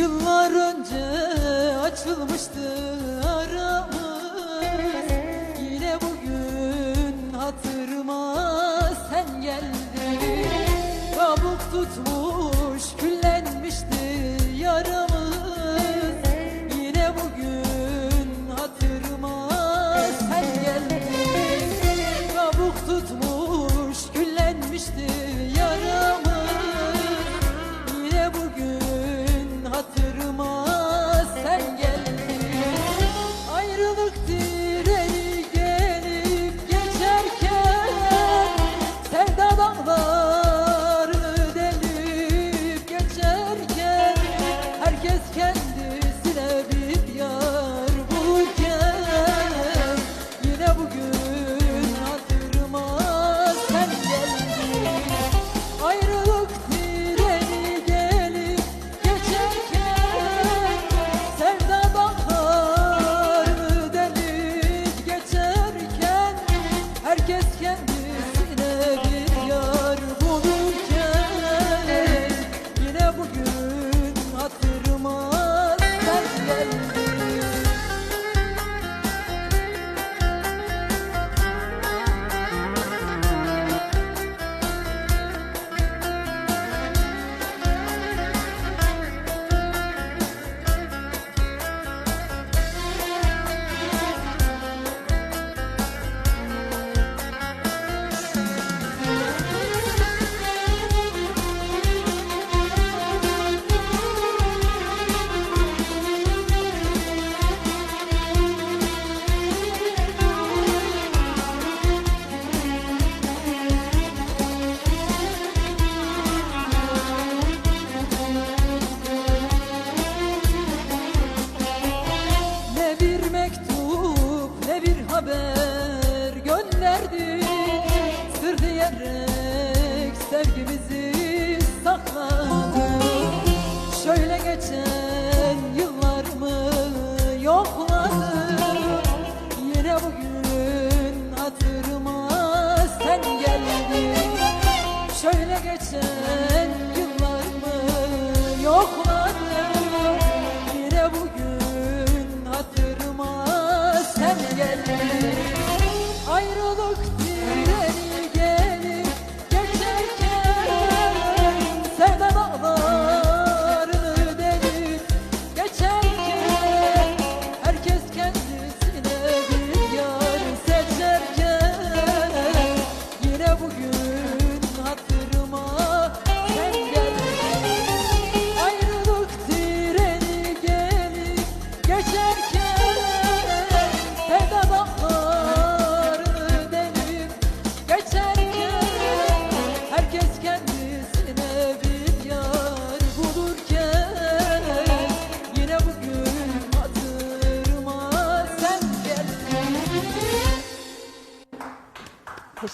Yıllar önce açılmıştı. just sevgimizi sakladı. Şöyle geçen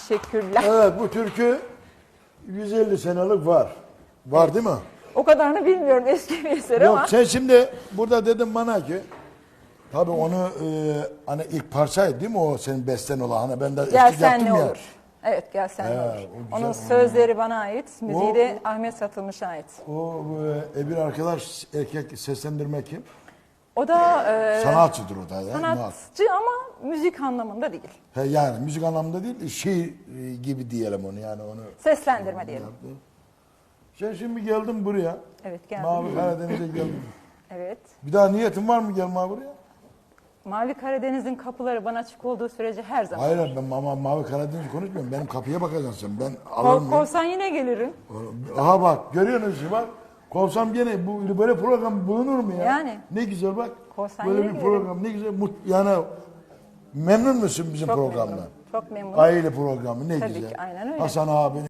Teşekkürler. Evet bu türkü 150 senelik var. Var değil mi? O kadarını bilmiyorum eski bir eser Yok ama sen şimdi burada dedin bana ki Tabii onu e, hani ilk parçaydı değil mi o senin besten olan hani ben de Gel eski sen yaptım ne ya. olur. Evet gel sen ne He, olur. o güzel. Onun sözleri bana ait, müziği de Ahmet Satılmış'a ait. O e, e, bir arkadaş erkek seslendirme kim? O da e, Sanatçıdır o da. ya, sanatçı ama müzik anlamında değil. He, yani müzik anlamında değil şiir e, gibi diyelim onu yani onu. Seslendirme diyelim. Sen şimdi geldin buraya. Evet geldim. Mavi Karadeniz'e geldin. Evet. Bir daha niyetin var mı gelme buraya? Mavi Karadeniz'in kapıları bana açık olduğu sürece her zaman. Hayır ben ama Mavi Karadeniz konuşmuyorum. Benim kapıya bakacaksın sen. Ben Kol, alırım. kovsan yine gelirim. Aha bak görüyorsunuz şimdi bak. Kovsam gene bu böyle program bulunur mu ya? Yani. Ne güzel bak. Kovsan böyle yine bir gelirim. program ne güzel. Mut, yani memnun musun bizim Çok programdan? Çok memnunum. Aile programı ne Tabii güzel. ki, aynen öyle. Hasan abi